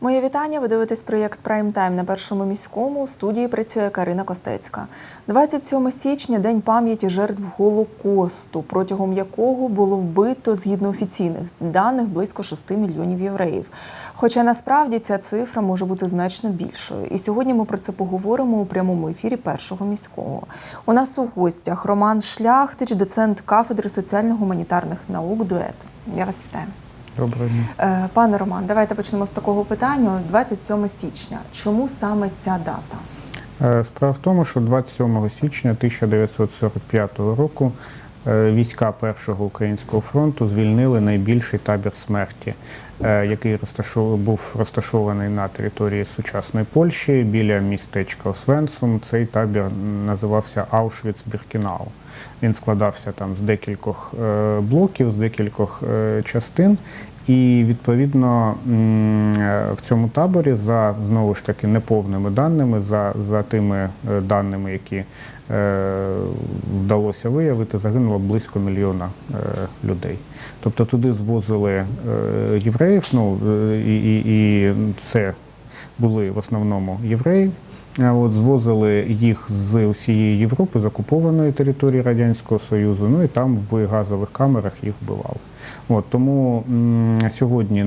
Моє вітання. Ви дивитесь проєкт Прайм Тайм на першому міському. У студії працює Карина Костецька. 27 січня день пам'яті жертв Голокосту, протягом якого було вбито згідно офіційних даних близько 6 мільйонів євреїв. Хоча насправді ця цифра може бути значно більшою. І сьогодні ми про це поговоримо у прямому ефірі першого міського. У нас у гостях Роман Шляхтич, доцент кафедри соціально-гуманітарних наук дует. Я вас вітаю. Доброго дня. Е, Пане Роман, давайте почнемо з такого питання. 27 січня. Чому саме ця дата? Е, Справа в тому, що 27 січня 1945 року війська Першого українського фронту звільнили найбільший табір смерті, е, який розташов- був розташований на території сучасної Польщі біля містечка Освенцум. Цей табір називався Аушвіц-Біркінау. Він складався там з декількох е, блоків, з декількох е, частин. І відповідно е, в цьому таборі за знову ж таки неповними даними, за, за тими е, даними, які е, вдалося виявити, загинуло близько мільйона е, людей. Тобто туди звозили е, євреїв, ну е, і, і, і це були в основному євреї. От звозили їх з усієї Європи, з окупованої території Радянського Союзу, ну і там в газових камерах їх вбивали. От, тому сьогодні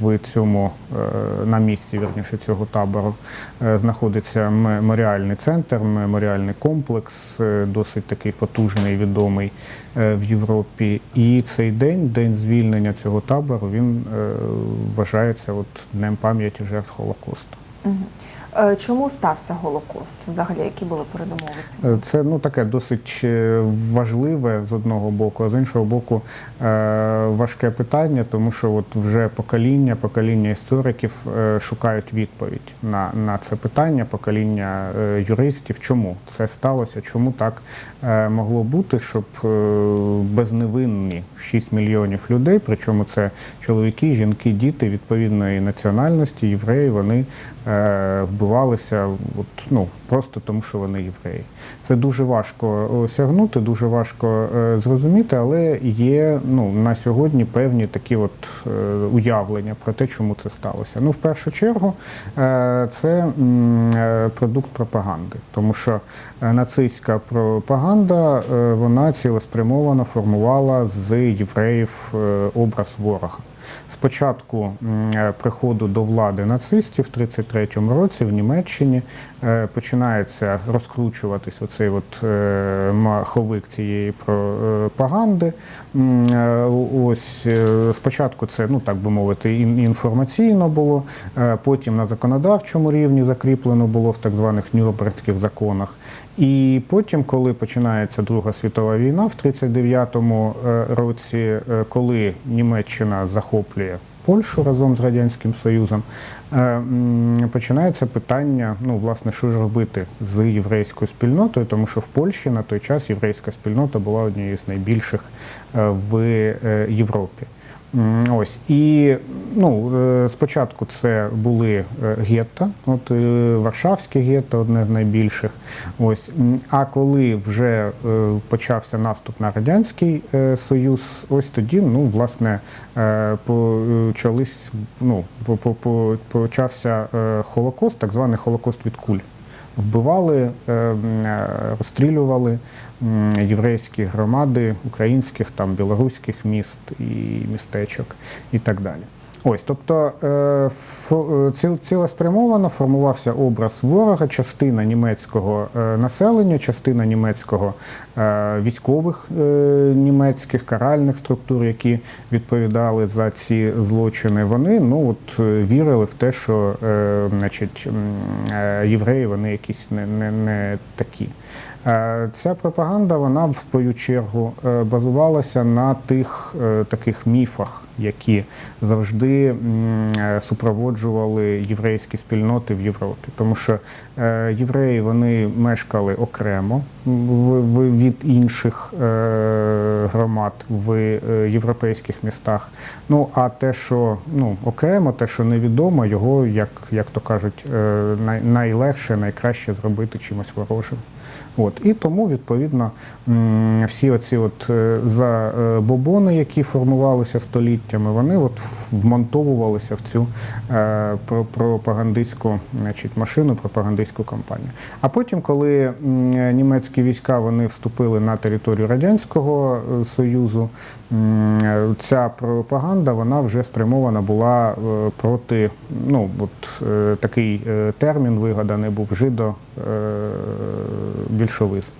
в цьому е, на місці вірніше цього табору е, знаходиться меморіальний центр, меморіальний комплекс, е, досить такий потужний, відомий в Європі. І цей день, день звільнення цього табору, він вважається от днем пам'яті жертв Холокосту. Е, Чому стався Голокост? Взагалі, які були передумови цього? Е, Це ну таке досить е, важливе з одного боку, а з іншого боку, важке питання, тому що от вже покоління, покоління істориків шукають відповідь на, на це питання, покоління юристів. Чому це сталося? Чому так могло бути, щоб безневинні 6 мільйонів людей, причому це чоловіки, жінки, діти відповідної національності, євреї, вони е, вбивалися от, ну, просто тому, що вони євреї. Це дуже важко осягнути, дуже важко е, зрозуміти, але є ну, на сьогодні певні такі от е, уявлення про те, чому це сталося. Ну, в першу чергу, е, це е, продукт пропаганди, тому що е, нацистська пропаганда е, вона цілеспрямовано формувала з євреїв е, образ ворога. Спочатку е, приходу до влади нацистів в 33-му році в Німеччині починається розкручуватись оцей от е, маховик цієї пропаганди. Е, Ось е, спочатку це, ну так би мовити, ін- інформаційно було, е, потім на законодавчому рівні закріплено було в так званих Нюрнбергських законах. І потім, коли починається Друга світова війна, в 39-му е, році, е, коли Німеччина захоплює Польщу разом з Радянським Союзом, е, починається питання: ну, власне, що ж робити з єврейською спільнотою, тому що в Польщі на той час єврейська спільнота була однією з найбільших е, в е, Європі. Ось і ну е, спочатку це були е, гетто, от е, Варшавське гетто, одне з найбільших. Ось а коли вже почався наступ на радянський союз, ось тоді ну власне почались ну по- по- по- почався холокост, так званий холокост від куль. Вбивали, розстрілювали єврейські громади українських, там білоруських міст і містечок і так далі. Ось, тобто е, е, цілеспрямовано формувався образ ворога, частина німецького е, населення, частина німецького військових німецьких каральних структур, які відповідали за ці злочини. Вони ну от вірили в те, що значить, євреї вони якісь не, не, не такі. Е, Ця пропаганда, вона в свою чергу е, базувалася на тих е, таких міфах, які завжди супроводжували єврейські спільноти в Європі. Тому що євреї вони мешкали окремо від інших громад в європейських містах. Ну а те, що ну, окремо, те, що невідомо, його, як, як то кажуть, найлегше, найкраще зробити чимось ворожим. От і тому відповідно всі оці от е, забобони, які формувалися століттями, вони от вмонтовувалися в цю е, пропагандистську значить, машину, пропагандистську кампанію. А потім, коли німецькі війська вони вступили на територію радянського е, союзу, е, ця пропаганда вона вже спрямована була е, проти ну от е, такий е, термін вигаданий був жидо е, більшовизм.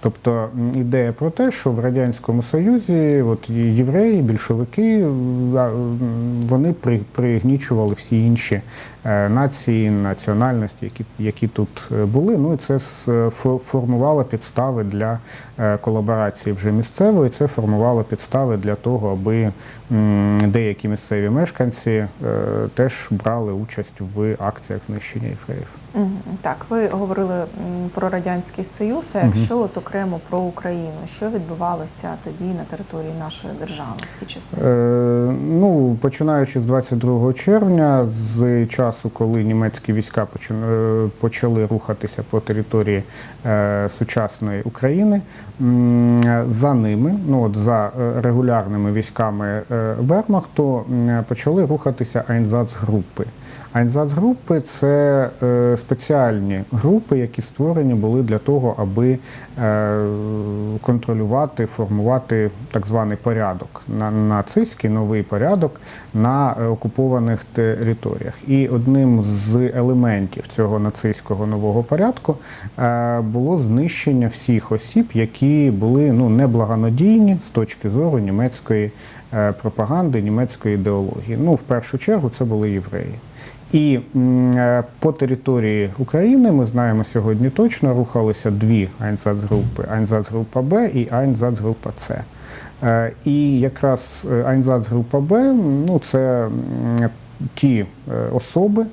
Тобто ідея про те, що в радянському союзі от євреї, більшовики, м, вони при- пригнічували всі інші е, нації, національності, які, які тут е, були. Ну і це формувало підстави для е, колаборації вже місцевої. Це формувало підстави для того, аби деякі місцеві мешканці е, теж брали участь в акціях знищення євреїв. Так, ви говорили про радянський союз. А якщо от окремо про Україну, що відбувалося тоді на території нашої держави в ті часи? Е, ну, починаючи з 22 червня, з часу, коли німецькі війська почи- е, почали рухатися по території е, сучасної України, за ними, ну от за регулярними військами Вермахту, почали рухатися Айнзацгрупи. Айнзацгрупи це е, спеціальні групи, які створені були для того, аби е, контролювати, формувати так званий порядок на нацистський новий порядок на е, окупованих територіях. І одним з елементів цього нацистського нового порядку було знищення всіх осіб, які були ну неблагонадійні з точки зору німецької пропаганди, німецької ідеології. Ну, в першу чергу, це були євреї. І е, по території України ми знаємо сьогодні точно рухалися дві Айнзацгрупи Айнзацгрупа Б і Айнзацгрупа С. Е, І якраз е, Айнзацгрупа Б ну, це ті е, особи,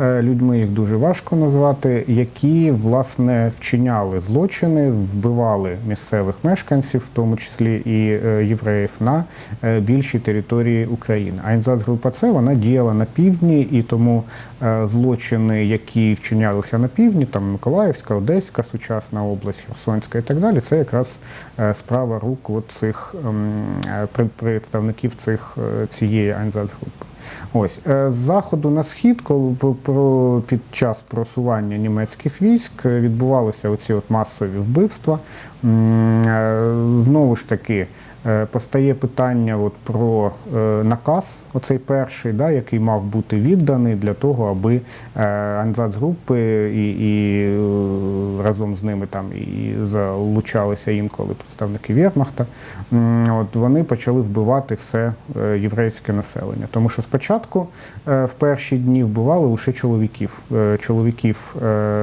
е, людьми їх дуже важко назвати, які власне вчиняли злочини, вбивали місцевих мешканців, в тому числі і е, євреїв, на більшій території України. Айнзацгрупа С вона діяла на півдні, і тому злочини, які вчинялися на півдні, там Миколаївська, Одеська, сучасна область, Херсонська і так далі, це якраз справа рук от цих ем, представників цих цієї Айнзацгрупи. Ось е, з заходу на схід, коли про під час просування німецьких військ е, відбувалися оці от масові вбивства. Е, Знову ж таки. Е, Постає питання от про е, наказ, оцей перший, да, який мав бути відданий для того, аби е, Анзацгрупи і, і разом з ними там і залучалися інколи представники Вермахта. От вони почали вбивати все єврейське населення. Тому що спочатку в перші дні вбивали лише чоловіків, чоловіків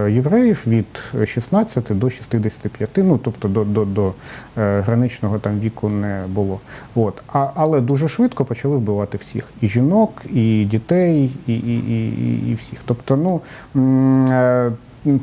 євреїв від 16 до 65, ну тобто до, до, до граничного там віку не було. От. А, але дуже швидко почали вбивати всіх: і жінок, і дітей, і, і, і, і- всіх. Тобто, ну е,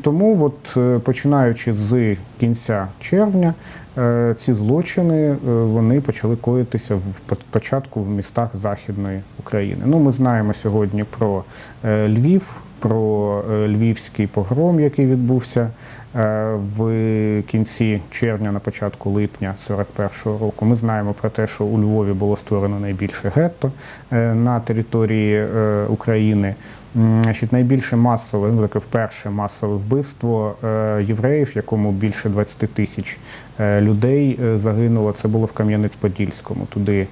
тому, от, е, починаючи з кінця червня, е, ці злочини вони почали коїтися в початку в містах Західної України. Ну, ми знаємо сьогодні про Львів, про львівський погром, який відбувся в кінці червня, на початку липня 41-го року. Ми знаємо про те, що у Львові було створено найбільше гетто е, на території е, України. Значить, найбільше масове, ну таке вперше масове вбивство е, євреїв, якому більше 20 тисяч е, людей е, загинуло. Це було в Кам'янець-Подільському. Туди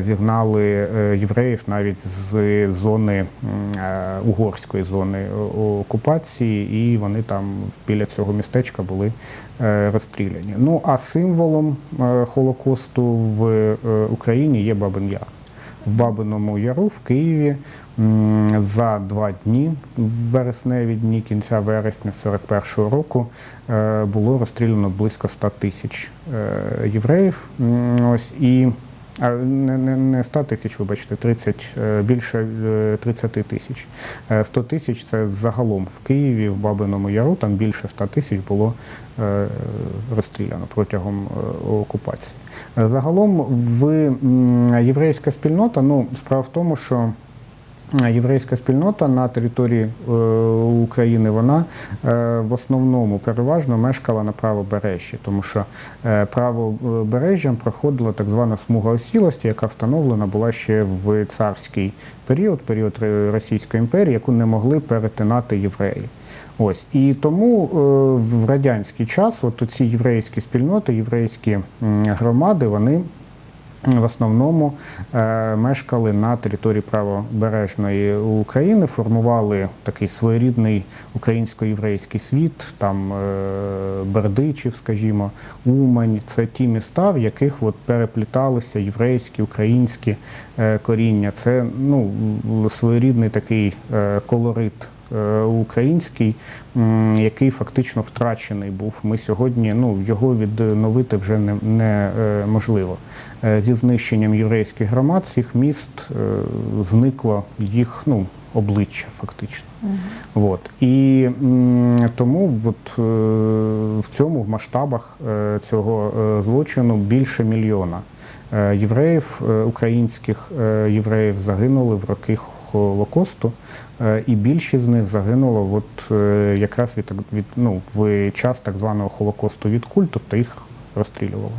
зігнали євреїв навіть з зони угорської зони окупації, і вони там біля цього містечка були розстріляні. Ну а символом Холокосту в Україні є Бабин Яр в Бабиному Яру в Києві за два дні, в вересневі дні кінця вересня 41-го року, е, було розстріляно близько 100 тисяч е, євреїв. Ось і а, не, не, не 100 тисяч, вибачте, 30, е, більше е, 30 тисяч. Е, 100 тисяч це загалом в Києві, в Бабиному Яру, там більше 100 тисяч було розстріляно протягом окупації. Загалом в єврейська спільнота, ну, справа в тому, що єврейська спільнота на території е, України вона е, в основному переважно мешкала на правобережжі, тому що е, правобережжям проходила так звана смуга осілості, яка встановлена була ще в царський період, період Російської імперії, яку не могли перетинати євреї. Ось і тому е, в радянський час, от ці єврейські спільноти, єврейські громади, вони в основному е, мешкали на території правобережної України, формували такий своєрідний українсько-єврейський світ, там е, Бердичів, скажімо, Умань. Це ті міста, в яких от перепліталися єврейські, українські е, коріння. Це ну, своєрідний такий колорит український, який фактично втрачений був. Ми сьогодні ну, його відновити вже не, не е. Е, Зі знищенням єврейських громад цих міст е, зникло їх ну, обличчя фактично. От. І тому от, е, в цьому в масштабах е, цього е, злочину більше мільйона е, євреїв, е, українських е, євреїв загинули в роки Холокосту, е, і більшість з них загинуло от, е, якраз від, від, ну, в час так званого Холокосту від куль, тобто їх розстрілювали.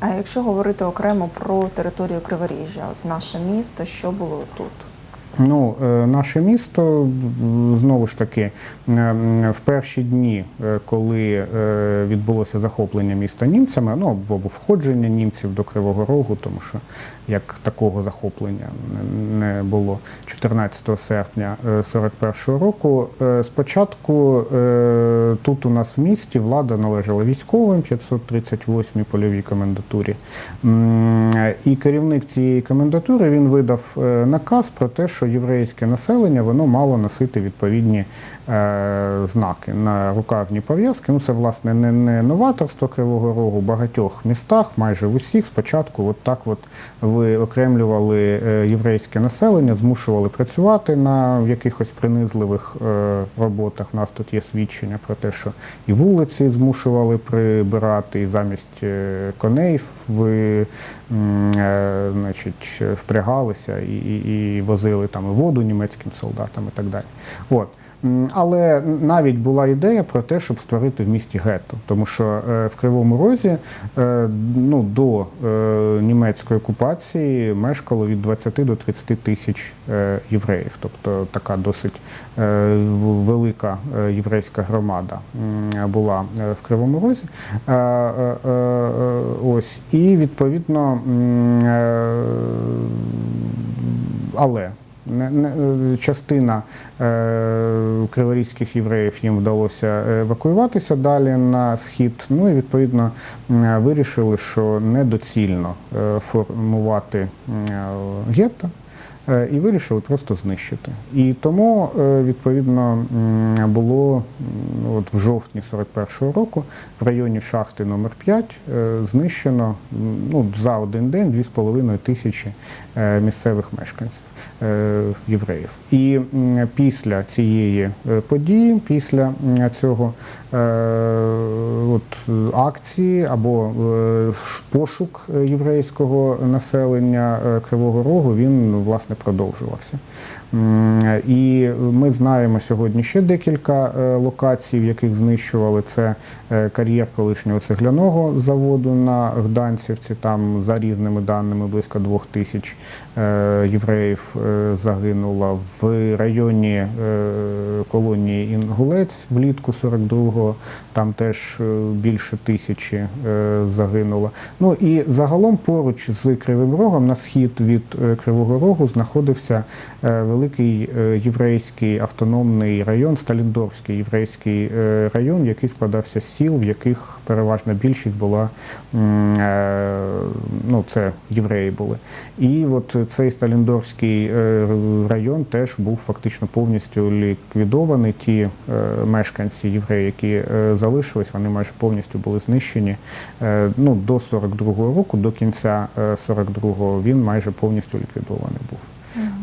А якщо говорити окремо про територію Криворіжжя, от наше місто, що було тут? Ну, е, наше місто знову ж таки е, в перші дні, е, коли е, відбулося захоплення міста німцями, ну або входження німців до Кривого Рогу, тому що як такого захоплення не- було 14 серпня 41-го року. е, Спочатку е, тут у нас в місті влада належала військовим 538-й польовій комендатурі. І керівник цієї комендатури він видав е, наказ про те, що єврейське населення воно мало носити відповідні е, знаки на рукавні пов'язки. Ну це власне не, не новаторство Кривого Рогу. В багатьох містах, майже в усіх, спочатку от так от виокремлювали е, єврейське населення, змушували працювати на якихось принизливих е, роботах. У нас тут є свідчення про те, що і вулиці змушували прибирати, і замість е, коней в, м, е, значить, впрягалися і, і, і возили там і воду німецьким солдатам і так далі. От. Але навіть була ідея про те, щоб створити в місті гетто, тому що е, в Кривому Розі е, ну, до е, німецької окупації мешкало від 20 до 30 тисяч євреїв, тобто така досить велика єврейська громада була в Кривому Розі. Ось. І відповідно, але частина е, криворізьких євреїв їм вдалося евакуюватися далі на схід. Ну і відповідно вирішили, що недоцільно е, формувати гетто. е, І вирішили просто знищити. І тому, е, відповідно, було от в жовтні 41-го року в районі шахти номер 5 е, знищено ну, за один день 2,5 тисячі е, місцевих мешканців е, євреїв. І після цієї е, події, після цього е, от, акції або е, пошук е, єврейського населення е, Кривого Рогу, він власне продовжувався. І ми знаємо сьогодні ще декілька е, локацій, в яких знищували це е, кар'єр колишнього цегляного заводу на Гданцівці. Там за різними даними близько двох тисяч е, євреїв загинуло. В районі е, колонії Інгулець влітку 42-го там теж е, більше тисячі е, загинуло. Ну і загалом поруч з Кривим Рогом на схід від Кривого Рогу знаходився великий єврейський автономний район, Сталіндорфський єврейський район, який складався з сіл, в яких переважна більшість була ну, це євреї були. І от цей Сталіндорфський е, район теж був фактично повністю ліквідований. Ті е, мешканці євреї, які е, залишились, вони майже повністю були знищені. Е, Ну, до 42-го року, до кінця е, 42-го він майже повністю ліквідований був.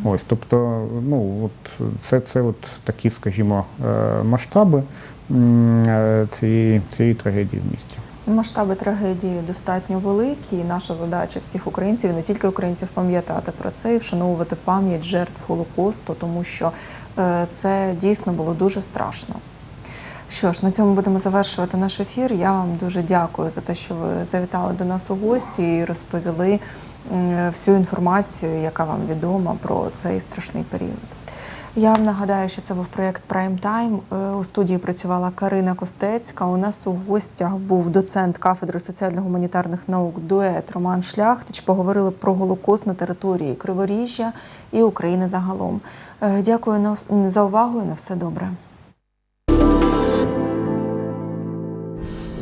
Ось, тобто, ну от це, це от такі, скажімо, е, масштаби е, цієї, цієї трагедії в місті. Масштаби трагедії достатньо великі, і наша задача всіх українців, і не тільки українців, пам'ятати про це і вшановувати пам'ять жертв Голокосту, тому що е, це дійсно було дуже страшно. Що ж, на цьому будемо завершувати наш ефір. Я вам дуже дякую за те, що ви завітали до нас у гості і розповіли всю інформацію, яка вам відома про цей страшний період. Я вам нагадаю, що це був проєкт Prime Time. Е, У студії працювала Карина Костецька. У нас у гостях був доцент кафедри соціально-гуманітарних наук дует Роман Шляхтич. Поговорили про Голокост на території Криворіжжя і України загалом. Е, Дякую за увагу і на все добре.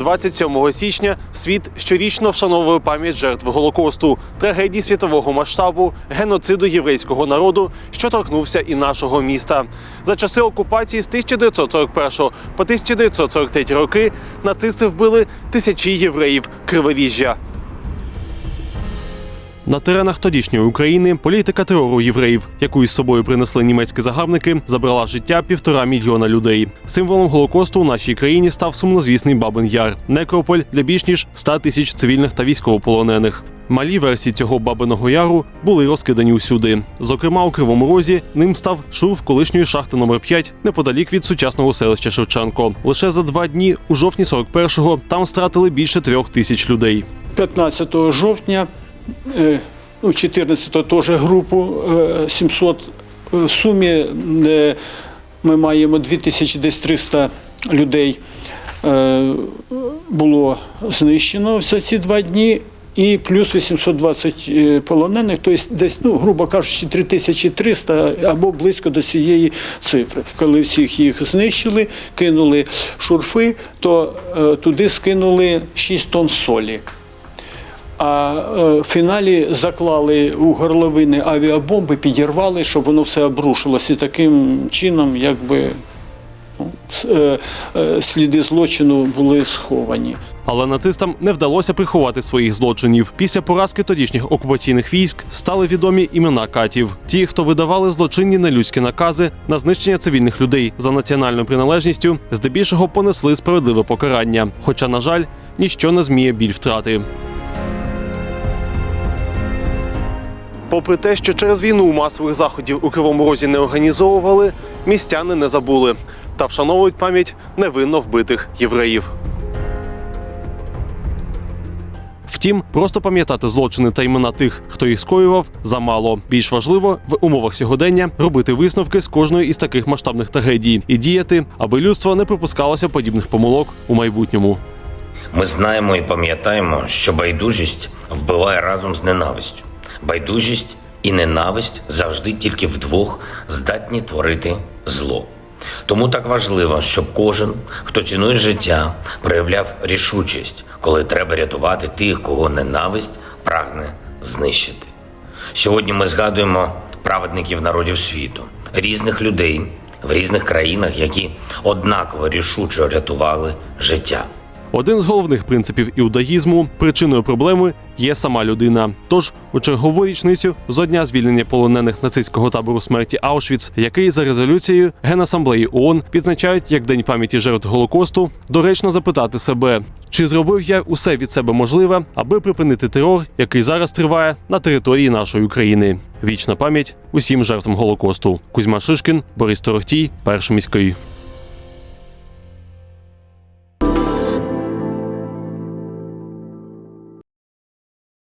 27 січня світ щорічно вшановує пам'ять жертв Голокосту, трагедії світового масштабу, геноциду єврейського народу, що торкнувся і нашого міста. За часи окупації з 1941 по 1943 роки нацисти вбили тисячі євреїв Криворіжжя. На теренах тодішньої України політика терору євреїв, яку із собою принесли німецькі загарбники, забрала життя півтора мільйона людей. Символом голокосту у нашій країні став сумнозвісний Бабин Яр, некрополь для більш ніж 100 тисяч цивільних та військовополонених. Малі версії цього бабиного яру були розкидані усюди. Зокрема, у Кривому Розі ним став шурф колишньої шахти номер 5 неподалік від сучасного селища Шевченко. Лише за два дні, у жовтні 41-го, там стратили більше трьох тисяч людей. 15 жовтня, ну, 14 теж групу е, 700. В сумі е, ми маємо 2300 людей е, було знищено за ці два дні. І плюс 820 е, полонених, тобто десь, ну, грубо кажучи, 3300 або близько до цієї цифри. Коли всіх їх знищили, кинули шурфи, то е, туди скинули 6 тонн солі. А е, в фіналі заклали у горловини авіабомби, підірвали, щоб воно все обрушилось. І таким чином, якби ну, е, е, сліди злочину були сховані. Але нацистам не вдалося приховати своїх злочинів. Після поразки тодішніх окупаційних військ стали відомі імена катів. Ті, хто видавали злочинні нелюдські накази на знищення цивільних людей за національною приналежністю, здебільшого понесли справедливе покарання. Хоча, на жаль, ніщо не зміє біль втрати. Попри те, що через війну масових заходів у Кривому Розі не організовували, містяни не забули та вшановують пам'ять невинно вбитих євреїв. Втім, просто пам'ятати злочини та імена тих, хто їх скоював, замало. Більш важливо в умовах сьогодення робити висновки з кожної із таких масштабних трагедій і діяти, аби людство не припускалося подібних помилок у майбутньому. Ми знаємо і пам'ятаємо, що байдужість вбиває разом з ненавистю. Байдужість і ненависть завжди тільки вдвох здатні творити зло. Тому так важливо, щоб кожен, хто цінує життя, проявляв рішучість, коли треба рятувати тих, кого ненависть прагне знищити. Сьогодні ми згадуємо праведників народів світу, різних людей в різних країнах, які однаково рішуче рятували життя. Один з головних принципів іудаїзму причиною проблеми є сама людина. Тож у чергову річницю зо дня звільнення полонених нацистського табору смерті Аушвіц, який за резолюцією Генасамблеї ООН відзначають як День пам'яті жертв Голокосту, доречно запитати себе, чи зробив я усе від себе можливе, аби припинити терор, який зараз триває на території нашої України. Вічна пам'ять усім жертвам Голокосту. Кузьма Шишкін, Борис Торохтій, перший міський.